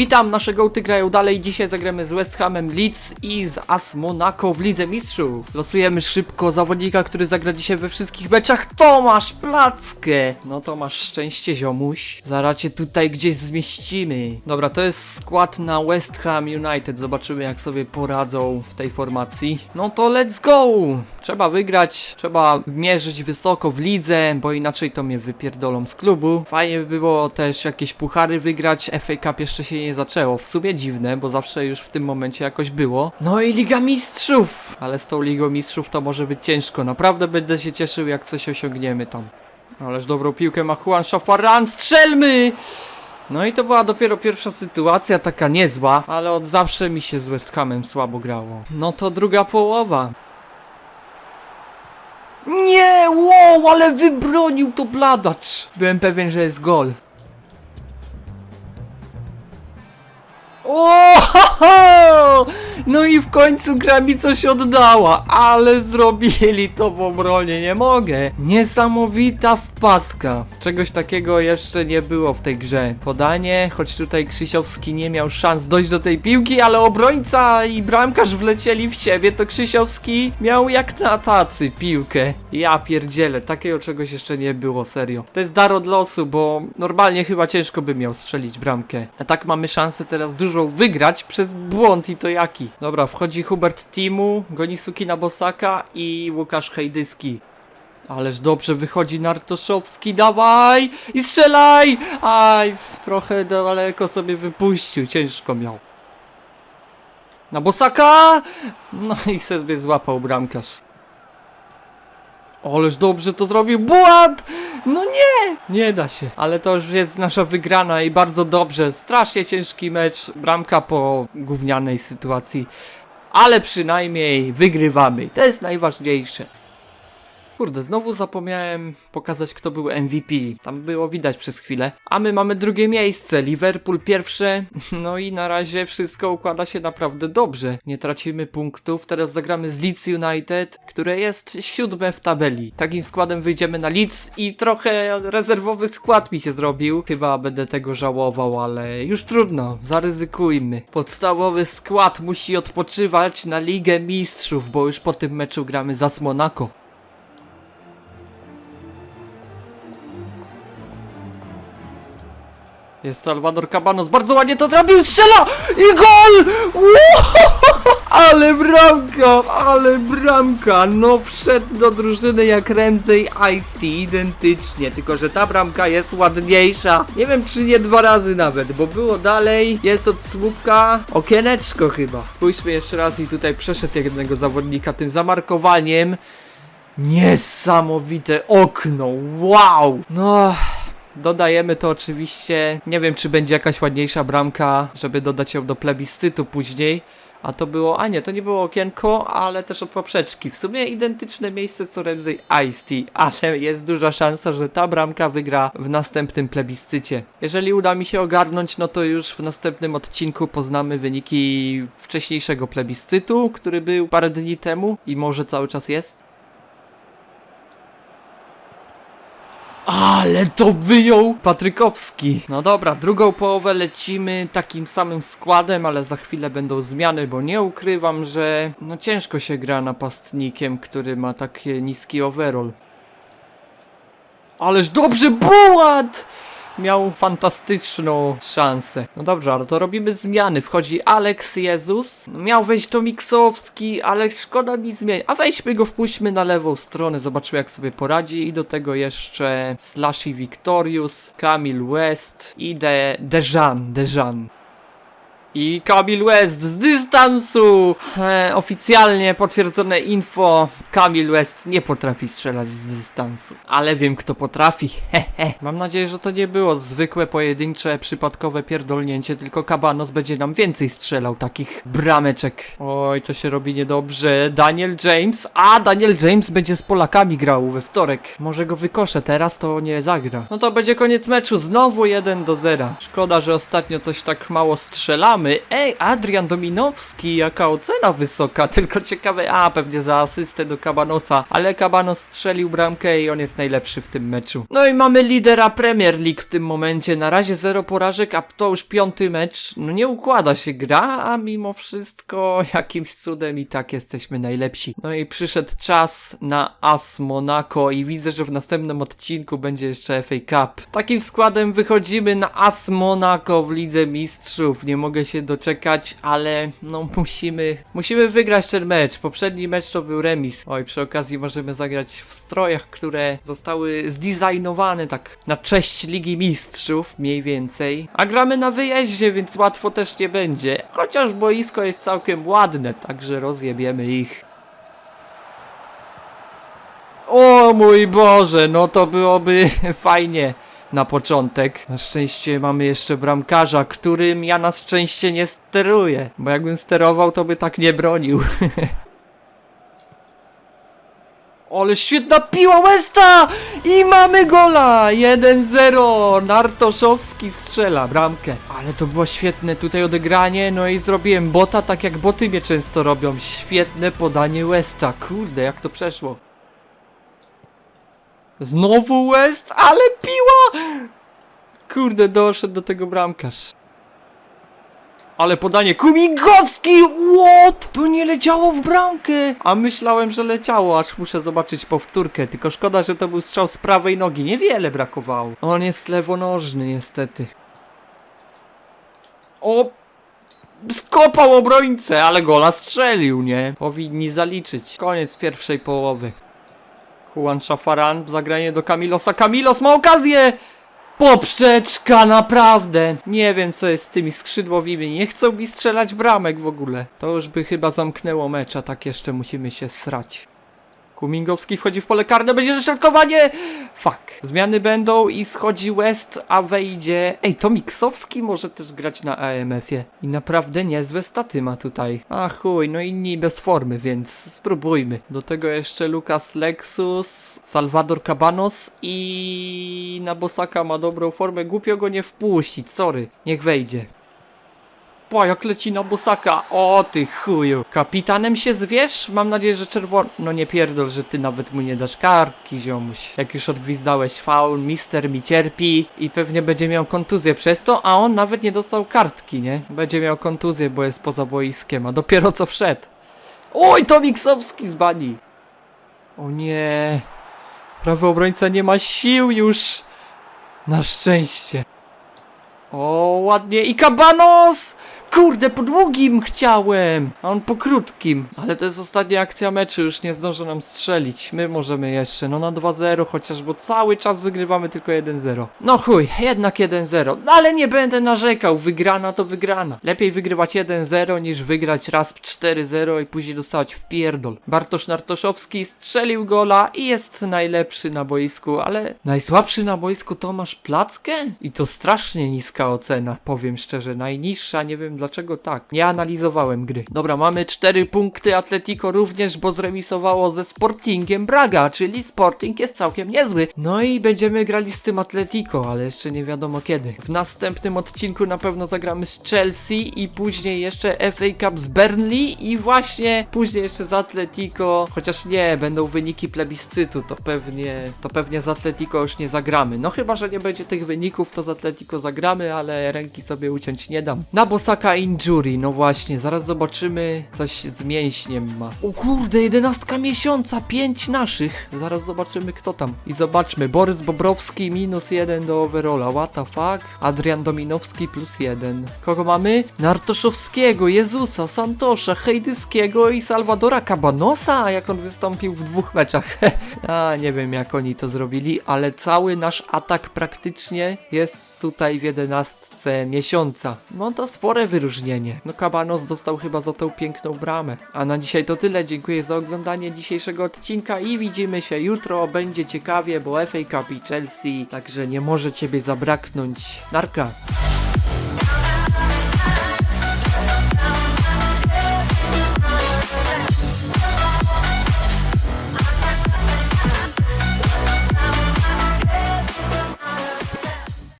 Witam, nasze gołty grają dalej. Dzisiaj zagramy z West Hamem Leeds i z AS Monaco w Lidze Mistrzów. Losujemy szybko zawodnika, który zagra dzisiaj we wszystkich meczach. Tomasz Plackę! No to masz szczęście, ziomuś. Zaraz cię tutaj gdzieś zmieścimy. Dobra, to jest skład na West Ham United. Zobaczymy, jak sobie poradzą w tej formacji. No to let's go! Trzeba wygrać, trzeba mierzyć wysoko w lidze, bo inaczej to mnie wypierdolą z klubu. Fajnie by było też jakieś puchary wygrać. FA Cup jeszcze się nie zaczęło. W sumie dziwne, bo zawsze już w tym momencie jakoś było. No i Liga Mistrzów! Ale z tą Ligą Mistrzów to może być ciężko. Naprawdę będę się cieszył, jak coś osiągniemy tam. Ależ dobrą piłkę ma Juan Szafaran. Strzelmy! No i to była dopiero pierwsza sytuacja, taka niezła, ale od zawsze mi się z West Hamem słabo grało. No to druga połowa. Nie, wow, ale wybronił to bladacz. Byłem pewien, że jest gol. Oh! No i w końcu gra mi coś oddała, ale zrobili to w obronie, nie mogę. Niesamowita wpadka. Czegoś takiego jeszcze nie było w tej grze. Podanie, choć tutaj Krzysiowski nie miał szans dojść do tej piłki, ale obrońca i bramkarz wlecieli w siebie, to Krzysiowski miał jak na tacy piłkę. Ja pierdzielę, takiego czegoś jeszcze nie było, serio. To jest dar od losu, bo normalnie chyba ciężko by miał strzelić bramkę. A tak mamy szansę teraz dużą wygrać przez błąd i to jaki. Dobra, wchodzi Hubert Timu, goni Sukina Bosaka i Łukasz Hejdyski. Ależ dobrze wychodzi Nartoszowski, dawaj! I strzelaj! Aj, trochę daleko sobie wypuścił, ciężko miał. Na Bosaka! No i sobie złapał bramkarz. Ależ dobrze to zrobił, błąd! No nie! Nie da się. Ale to już jest nasza wygrana i bardzo dobrze. Strasznie ciężki mecz, bramka po gównianej sytuacji. Ale przynajmniej wygrywamy. To jest najważniejsze. Kurde, znowu zapomniałem pokazać, kto był MVP. Tam było widać przez chwilę. A my mamy drugie miejsce, Liverpool pierwsze. No i na razie wszystko układa się naprawdę dobrze. Nie tracimy punktów. Teraz zagramy z Leeds United, które jest siódme w tabeli. Takim składem wyjdziemy na Leeds i trochę rezerwowy skład mi się zrobił. Chyba będę tego żałował, ale już trudno. Zaryzykujmy. Podstawowy skład musi odpoczywać na Ligę Mistrzów, bo już po tym meczu gramy za Monaco. Jest Salvador Cabanos, bardzo ładnie to zrobił, strzela i gol! Wow! Ale bramka, ale bramka, no wszedł do drużyny jak Ramsey Ice identycznie, tylko że ta bramka jest ładniejsza. Nie wiem czy nie dwa razy nawet, bo było dalej, jest od słupka okieneczko chyba. Spójrzmy jeszcze raz i tutaj przeszedł jednego zawodnika tym zamarkowaniem. Niesamowite okno, wow! No... Dodajemy to oczywiście. Nie wiem, czy będzie jakaś ładniejsza bramka, żeby dodać ją do plebiscytu później. A to było, a nie, to nie było okienko, ale też od poprzeczki. W sumie identyczne miejsce co Ramsey Ice ale jest duża szansa, że ta bramka wygra w następnym plebiscycie. Jeżeli uda mi się ogarnąć, no to już w następnym odcinku poznamy wyniki wcześniejszego plebiscytu, który był parę dni temu i może cały czas jest. Ale to wyjął Patrykowski. No dobra, drugą połowę lecimy takim samym składem, ale za chwilę będą zmiany, bo nie ukrywam, że no ciężko się gra napastnikiem, który ma taki niski overall. Ależ dobrze, Bułat! Miał fantastyczną szansę. No dobrze, ale to robimy zmiany. Wchodzi Alex Jezus. Miał wejść to Miksowski, ale szkoda mi zmień. A weźmy go, wpuśćmy na lewą stronę, zobaczymy jak sobie poradzi. I do tego jeszcze Slashy Victorious, Kamil West i De Dejan, Dejan. I Kamil West z dystansu! E, oficjalnie potwierdzone info. Kamil West nie potrafi strzelać z dystansu. Ale wiem kto potrafi. Hehe. Mam nadzieję, że to nie było zwykłe, pojedyncze, przypadkowe pierdolnięcie, tylko Kabanos będzie nam więcej strzelał takich brameczek. Oj, to się robi niedobrze. Daniel James. A, Daniel James będzie z Polakami grał we wtorek. Może go wykoszę, teraz to nie zagra. No to będzie koniec meczu. Znowu 1 do 0. Szkoda, że ostatnio coś tak mało strzelamy mamy? Ej, Adrian Dominowski, jaka ocena wysoka, tylko ciekawe, a pewnie za asystę do Kabanosa, ale Kabanos strzelił bramkę i on jest najlepszy w tym meczu. No i mamy lidera Premier League w tym momencie, na razie zero porażek, a to już piąty mecz, no nie układa się gra, a mimo wszystko jakimś cudem i tak jesteśmy najlepsi. No i przyszedł czas na AS Monaco i widzę, że w następnym odcinku będzie jeszcze FA Cup. Takim składem wychodzimy na AS Monaco w Lidze Mistrzów. Nie mogę się doczekać, ale no musimy, musimy wygrać ten mecz. Poprzedni mecz to był remis. Oj, przy okazji możemy zagrać w strojach, które zostały zdesignowane tak na cześć Ligi Mistrzów, mniej więcej. A gramy na wyjeździe, więc łatwo też nie będzie. Chociaż boisko jest całkiem ładne, także rozjebiemy ich. O mój Boże, no to byłoby fajnie na początek. Na szczęście mamy jeszcze bramkarza, którym ja na szczęście nie steruję. Bo jakbym sterował, to by tak nie bronił. Ale świetna piła Westa! I mamy gola! 1-0! Nartoszowski strzela bramkę. Ale to było świetne tutaj odegranie, no i zrobiłem bota tak jak boty mnie często robią. Świetne podanie Westa. Kurde, jak to przeszło. Znowu West, ale piła! Kurde, doszedł do tego bramkarz. Ale podanie Kumigowski! What? To nie leciało w bramkę! A myślałem, że leciało, aż muszę zobaczyć powtórkę. Tylko szkoda, że to był strzał z prawej nogi. Niewiele brakowało. On jest lewonożny, niestety. O! Skopał obrońcę, ale gola strzelił, nie? Powinni zaliczyć. Koniec pierwszej połowy. Juan Szafaran, zagranie do Kamilosa. Kamilos ma okazję! Poprzeczka, naprawdę! Nie wiem, co jest z tymi skrzydłowymi. Nie chcą mi strzelać bramek w ogóle. To już by chyba zamknęło mecz, a tak jeszcze musimy się srać. Kumingowski wchodzi w pole karne, będzie dośrodkowanie! Fuck. Zmiany będą i schodzi West, a wejdzie... Ej, to Miksowski może też grać na AMF-ie. I naprawdę niezłe staty ma tutaj. A chuj, no inni bez formy, więc spróbujmy. Do tego jeszcze Lucas Lexus, Salvador Cabanos i... Nabosaka ma dobrą formę. Głupio go nie wpuścić, sorry. Niech wejdzie. Po, jak leci na bosaka. O ty chuju. Kapitanem się zwierz? Mam nadzieję, że czerwony. No nie pierdol, że ty nawet mu nie dasz kartki, ziomuś. Jak już odgwizdałeś faul, mister mi cierpi i pewnie będzie miał kontuzję przez to, a on nawet nie dostał kartki, nie? Będzie miał kontuzję, bo jest poza boiskiem, a dopiero co wszedł. Oj, to Miksowski z bani. O nie. Prawy obrońca nie ma sił już. Na szczęście. O, ładnie. I Kabanos! Kurde, po długim chciałem! A on po krótkim. Ale to jest ostatnia akcja meczu, już nie zdążą nam strzelić. My możemy jeszcze, no na 2-0 chociaż, bo cały czas wygrywamy tylko 1-0. No chuj, jednak 1-0. No ale nie będę narzekał, wygrana to wygrana. Lepiej wygrywać 1-0 niż wygrać raz 4-0 i później dostawać w pierdol. Bartosz Nartoszowski strzelił gola i jest najlepszy na boisku, ale najsłabszy na boisku Tomasz Plackę? I to strasznie niska ocena, powiem szczerze, najniższa, nie wiem dlaczego tak. Nie analizowałem gry. Dobra, mamy 4 punkty, Atletico również, bo zremisowało ze Sportingiem Braga, czyli Sporting jest całkiem niezły. No i będziemy grali z tym Atletico, ale jeszcze nie wiadomo kiedy. W następnym odcinku na pewno zagramy z Chelsea i później jeszcze FA Cup z Burnley i właśnie później jeszcze z Atletico, chociaż nie, będą wyniki plebiscytu, to pewnie, to pewnie z Atletico już nie zagramy. No chyba, że nie będzie tych wyników, to z Atletico zagramy, ale ręki sobie uciąć nie dam. Na Bosaka Injury, no właśnie, zaraz zobaczymy, coś z mięśniem ma. O kurde, jedenastka miesiąca, pięć naszych. Zaraz zobaczymy kto tam. I zobaczmy, Borys Bobrowski minus jeden do overalla, what the fuck? Adrian Dominowski plus jeden. Kogo mamy? Nartoszowskiego, Jezusa, Santosza, Hejdyskiego i Salwadora Cabanosa, jak on wystąpił w dwóch meczach. a, nie wiem jak oni to zrobili, ale cały nasz atak praktycznie jest tutaj w jedenastce miesiąca. No to spore wyróżnienie. No Cabanos dostał chyba za tą piękną bramę. A na dzisiaj to tyle. Dziękuję za oglądanie dzisiejszego odcinka i widzimy się jutro. Będzie ciekawie, bo FA Cup i Chelsea, także nie może ciebie zabraknąć. Narka.